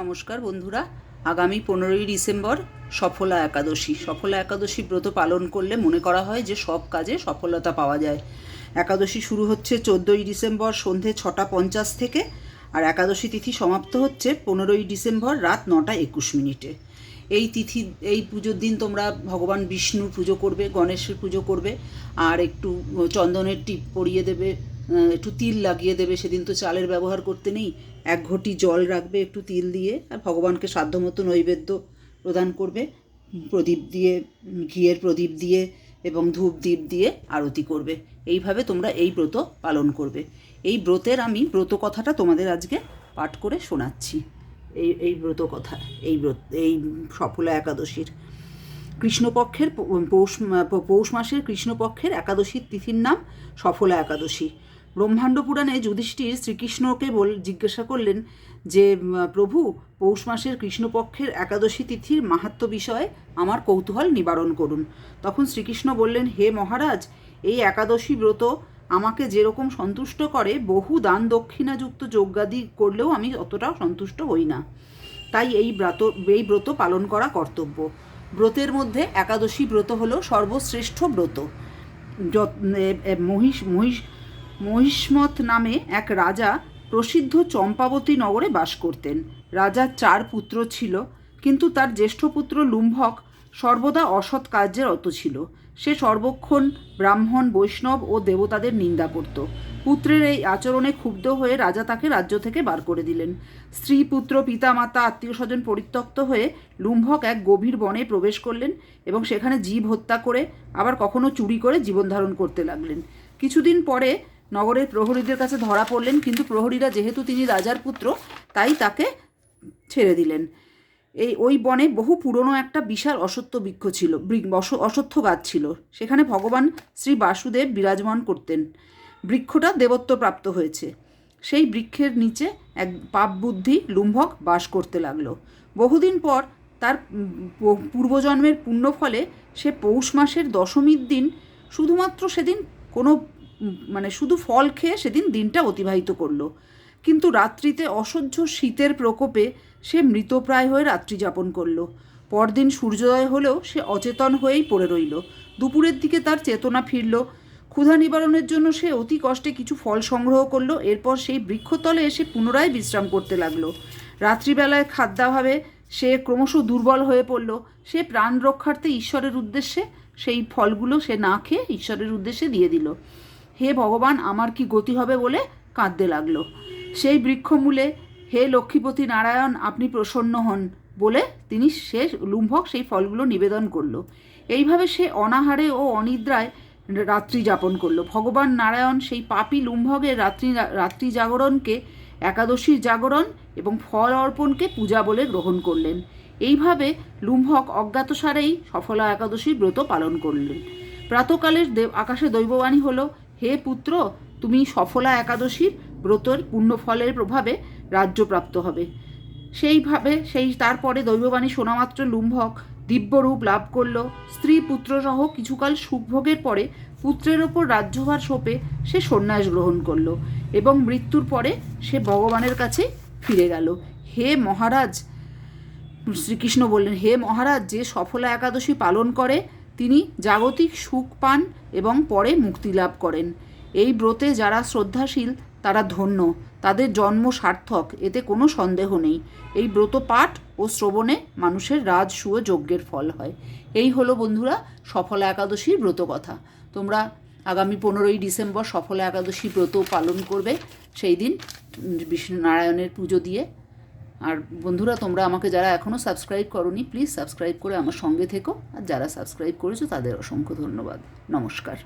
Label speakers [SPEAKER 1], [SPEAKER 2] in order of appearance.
[SPEAKER 1] নমস্কার বন্ধুরা। আগামী পনেরোই ডিসেম্বর সফলা একাদশী। সফলা একাদশী ব্রত পালন করলে মনে করা হয় যে সব কাজে সফলতা পাওয়া যায়। একাদশী শুরু হচ্ছে চোদ্দোই ডিসেম্বর সন্ধে ছটা পঞ্চাশ থেকে আর একাদশী তিথি সমাপ্ত হচ্ছে পনেরোই ডিসেম্বর রাত নটা একুশ মিনিটে। এই তিথি, এই পুজোর দিন তোমরা ভগবান বিষ্ণুর পুজো করবে, গণেশের পুজো করবে, আর একটু চন্দনের টিপ পরিয়ে দেবে একটু তিল লাগিয়ে দেবে, সেদিন তো চালের ব্যবহার করতে নেই। এক ঘটি জল রাখবে একটু তিল দিয়ে, আর ভগবানকে সাধ্যমতো নৈবেদ্য প্রদান করবে। প্রদীপ দিয়ে, ঘিয়ের প্রদীপ দিয়ে এবং ধূপ দ্বীপ দিয়ে আরতি করবে। এইভাবে তোমরা এই ব্রত পালন করবে। এই ব্রতের আমি ব্রত কথাটা তোমাদের আজকে পাঠ করে শোনাচ্ছি। এই এই ব্রত কথা, এই ব্রত, এই সফলা একাদশীর। কৃষ্ণপক্ষের পৌষ পৌষ মাসের কৃষ্ণপক্ষের একাদশীর তিথির নাম সফলা একাদশী। ব্রহ্মাণ্ড পুরাণে যুধিষ্ঠির শ্রীকৃষ্ণকে বল, জিজ্ঞাসা করলেন যে প্রভু, পৌষ মাসের কৃষ্ণপক্ষের একাদশী তিথির মাহাত্ম বিষয়ে আমার কৌতূহল নিবারণ করুন। তখন শ্রীকৃষ্ণ বললেন, হে মহারাজ, এই একাদশী ব্রত আমাকে যেরকম সন্তুষ্ট করে, বহু দান দক্ষিণাযুক্ত যজ্ঞাদি করলেও আমি অতটাও সন্তুষ্ট হই না। তাই এই ব্রত এই ব্রত পালন করা কর্তব্য। ব্রতের মধ্যে একাদশী ব্রত হলো সর্বশ্রেষ্ঠ ব্রত। মহিষ মহিষ মহিষ্মত নামে এক রাজা প্রসিদ্ধ চম্পাবতী নগরে বাস করতেন। রাজার চার পুত্র ছিল, কিন্তু তার জ্যেষ্ঠ পুত্র লুম্ভক সর্বদা অসৎ কার্যের রত ছিল। সে সর্বক্ষণ ব্রাহ্মণ, বৈষ্ণব ও দেবতাদের নিন্দা করত। পুত্রের এই আচরণে ক্ষুব্ধ হয়ে রাজা তাকে রাজ্য থেকে বার করে দিলেন। স্ত্রী, পুত্র পিতা মাতা আত্মীয় স্বজন পরিত্যক্ত হয়ে লুম্ভক এক গভীর বনে প্রবেশ করলেন এবং সেখানে জীব হত্যা করে আবার কখনো চুরি করে জীবন ধারণ করতে লাগলেন। কিছুদিন পরে নগরের প্রহরীদের কাছে ধরা পড়লেন, কিন্তু প্রহরীরা যেহেতু তিনি রাজার পুত্র, তাই তাকে ছেড়ে দিলেন। এই, ওই বনে বহু পুরনো একটা বিশাল অসত্য বৃক্ষ ছিল বৃ- অস- অশ্বত্থ গাছ ছিল। সেখানে ভগবান শ্রী বাসুদেব বিরাজমান করতেন। বৃক্ষটা দেবত্ব প্রাপ্ত হয়েছে। সেই বৃক্ষের নিচে এক পাপ বুদ্ধি লুম্ভক বাস করতে লাগল। বহুদিন পর তার পূর্বজন্মের পুণ্য ফলে সে পৌষ মাসের দশমীর দিন, শুধুমাত্র সেদিন কোনো মানে শুধু ফল খেয়ে সেদিন দিনটা অতিবাহিত করল। কিন্তু রাত্রিতে অসহ্য শীতের প্রকোপে সে মৃতপ্রায় হয়ে রাত্রি যাপন করল। পরদিন সূর্যোদয় হলেও সে অচেতন হয়েই পড়ে রইল। দুপুরের দিকে তার চেতনা ফিরল। ক্ষুধা নিবারণের জন্য সে অতি কষ্টে কিছু ফল সংগ্রহ করল। এরপর সেই বৃক্ষতলে এসে পুনরায় বিশ্রাম করতে লাগল। রাত্রিবেলায় খাদ্যাভাবে সে ক্রমশ দুর্বল হয়ে পড়ল। সে প্রাণ রক্ষার্থে ঈশ্বরের উদ্দেশ্যে সেই ফলগুলো সে না খেয়ে ঈশ্বরের উদ্দেশ্যে দিয়ে দিল। হে ভগবান, আমার কি গতি হবে বলে কাঁদতে লাগল। সেই বৃক্ষমূলে, হে লক্ষ্মীপতি নারায়ণ, আপনি প্রসন্ন হন বলে তিনি সে লুম্ভক সেই ফলগুলো নিবেদন করল। এইভাবে সে অনাহারে ও অনিদ্রায় রাত্রি যাপন করল। ভগবান নারায়ণ সেই পাপী লুম্ভকের রাত্রি রাত্রি জাগরণকে একাদশীর জাগরণ এবং ফল অর্পণকে পূজা বলে গ্রহণ করলেন। এইভাবে লুম্ভক অজ্ঞাতসারেই সফলা একাদশীর ব্রত পালন করলেন। প্রাতকালের দেব, আকাশে দৈববাণী হলো হে পুত্র, তুমি সফলা একাদশীর ব্রতর পুণ্যফলের প্রভাবে রাজ্যপ্রাপ্ত হবে। সেইভাবে সেই তারপরে দৈববাণী শোনামাত্র লুম্ভক, দিব্যরূপ লাভ করল। স্ত্রী পুত্রসহ কিছুকাল সুখভোগের পরে পুত্রের ওপর রাজ্যভার সোপে সে সন্ন্যাস গ্রহণ করল এবং মৃত্যুর পরে সে ভগবানের কাছে ফিরে গেল। হে মহারাজ, শ্রীকৃষ্ণ বললেন, হে মহারাজ, যে সফলা একাদশী পালন করে তিনি জাগতিক সুখ পান এবং পরে মুক্তি লাভ করেন। এই ব্রতে যারা শ্রদ্ধাশীল, তারা ধন্য। তাদের জন্ম সার্থক, এতে কোনো সন্দেহ নেই। এই ব্রত পাঠ ও শ্রবণে মানুষের রাজসূয় যজ্ঞের ফল হয়। এই হলো বন্ধুরা সফলা একাদশীর ব্রত কথা। তোমরা আগামী পনেরোই ডিসেম্বর সফলা একাদশী ব্রত পালন করবে। সেই দিন বিষ্ণু নারায়ণের পুজো দিয়ে আর বন্ধুরা, তোমরা আমাকে যারা এখনও সাবস্ক্রাইব করনি প্লিজ সাবস্ক্রাইব করে আমার সঙ্গে থেকো। আর যারা সাবস্ক্রাইব করেছ, তাদের অসংখ্য ধন্যবাদ। নমস্কার।